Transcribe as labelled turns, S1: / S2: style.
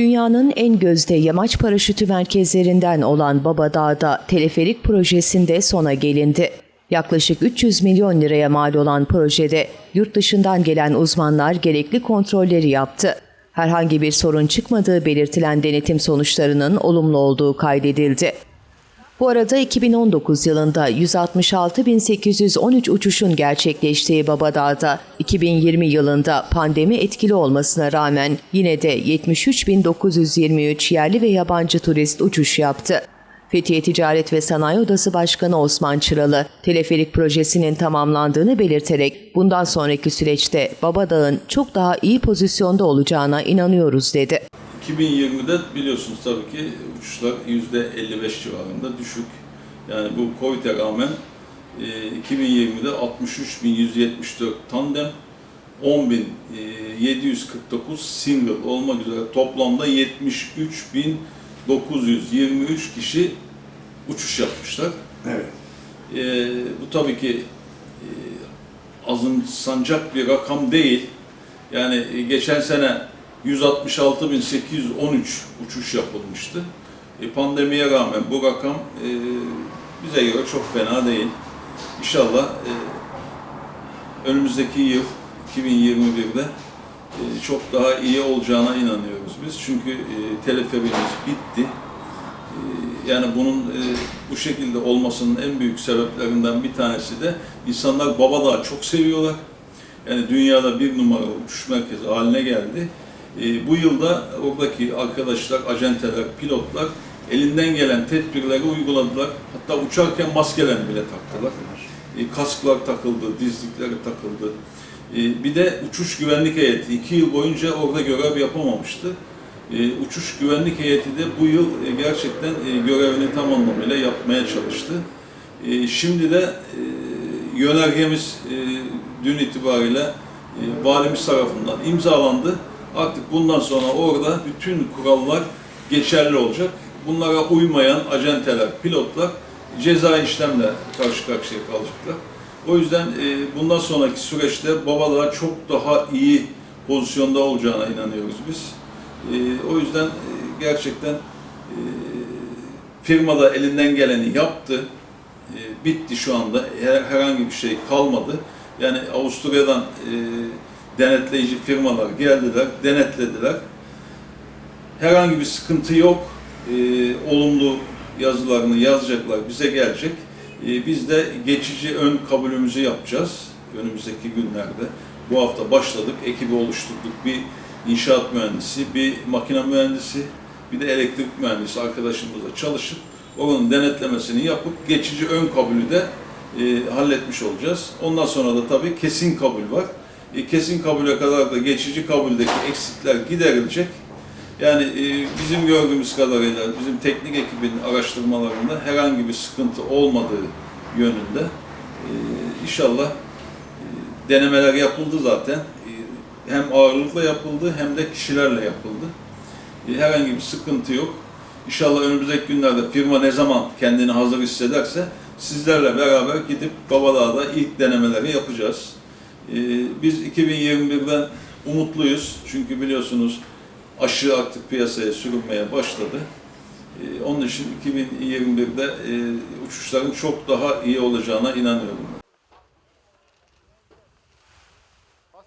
S1: Dünyanın en gözde yamaç paraşütü merkezlerinden olan Babadağ'da teleferik projesinde sona gelindi. Yaklaşık 300 milyon liraya mal olan projede yurt dışından gelen uzmanlar gerekli kontrolleri yaptı. Herhangi bir sorun çıkmadığı belirtilen denetim sonuçlarının olumlu olduğu kaydedildi. Bu arada 2019 yılında 166.813 uçuşun gerçekleştiği Babadağ'da 2020 yılında pandemi etkili olmasına rağmen yine de 73.923 yerli ve yabancı turist uçuş yaptı. Fethiye Ticaret ve Sanayi Odası Başkanı Osman Çıralı, teleferik projesinin tamamlandığını belirterek bundan sonraki süreçte Babadağ'ın çok daha iyi pozisyonda olacağına inanıyoruz dedi.
S2: 2020'de biliyorsunuz tabii ki uçuşlar %55 civarında düşük. Yani bu Covid'e rağmen e, 2020'de 63.174 tandem, 10.749 single olmak üzere toplamda 73.923 kişi uçuş yapmışlar.
S3: Evet.
S2: E, bu tabii ki e, azımsanacak bir rakam değil. Yani e, geçen sene 166.813 uçuş yapılmıştı. E, pandemiye rağmen bu rakam e, bize göre çok fena değil. İnşallah e, önümüzdeki yıl 2021'de e, çok daha iyi olacağına inanıyoruz biz. Çünkü e, teleferimiz bitti. E, yani bunun e, bu şekilde olmasının en büyük sebeplerinden bir tanesi de insanlar Babadağ'ı çok seviyorlar. Yani dünyada bir numara uçuş merkezi haline geldi. E, bu yılda oradaki arkadaşlar, acenteler, pilotlar elinden gelen tedbirleri uyguladılar. Hatta uçarken maskeler bile taktılar. E, kasklar takıldı, dizlikleri takıldı. E, bir de uçuş güvenlik heyeti iki yıl boyunca orada görev yapamamıştı. Uçuş güvenlik heyeti de bu yıl e, gerçekten e, görevini tam anlamıyla yapmaya çalıştı. Şimdi de e, yönergemiz e, dün itibariyle valimiz tarafından imzalandı. Artık bundan sonra orada bütün kurallar geçerli olacak. Bunlara uymayan acenteler, pilotlar ceza işlemle karşı karşıya kalacaklar. O yüzden e, bundan sonraki süreçte Babadağ çok daha iyi pozisyonda olacağına inanıyoruz biz. E, o yüzden e, gerçekten e, firma da elinden geleni yaptı. Bitti şu anda. Her, herhangi bir şey kalmadı. Yani Avusturya'dan e, denetleyici firmalar geldiler, denetlediler. Herhangi bir sıkıntı yok. E, olumlu yazılarını yazacaklar, bize gelecek. E, biz de geçici ön kabulümüzü yapacağız önümüzdeki günlerde. Bu hafta başladık, ekibi oluşturduk. Bir inşaat mühendisi, bir makine mühendisi, bir de elektrik mühendisi arkadaşımızla çalışıp onun denetlemesini yapıp geçici ön kabulü de e, halletmiş olacağız. Ondan sonra da tabii kesin kabul var. E, kesin kabule kadar da geçici kabuldeki eksikler giderilecek. Yani e, bizim gördüğümüz kadarıyla bizim teknik ekibin araştırmalarında herhangi bir sıkıntı olmadığı yönünde e, inşallah denemeler yapıldı zaten. Hem ağırlıkla yapıldı hem de kişilerle yapıldı. Herhangi bir sıkıntı yok. İnşallah önümüzdeki günlerde firma ne zaman kendini hazır hissederse sizlerle beraber gidip Babadağ'da ilk denemeleri yapacağız. Ee, Biz 2021'den umutluyuz. Çünkü biliyorsunuz aşı artık piyasaya sürülmeye başladı. Ee, Onun için 2021'de e, uçuşların çok daha iyi olacağına inanıyorum.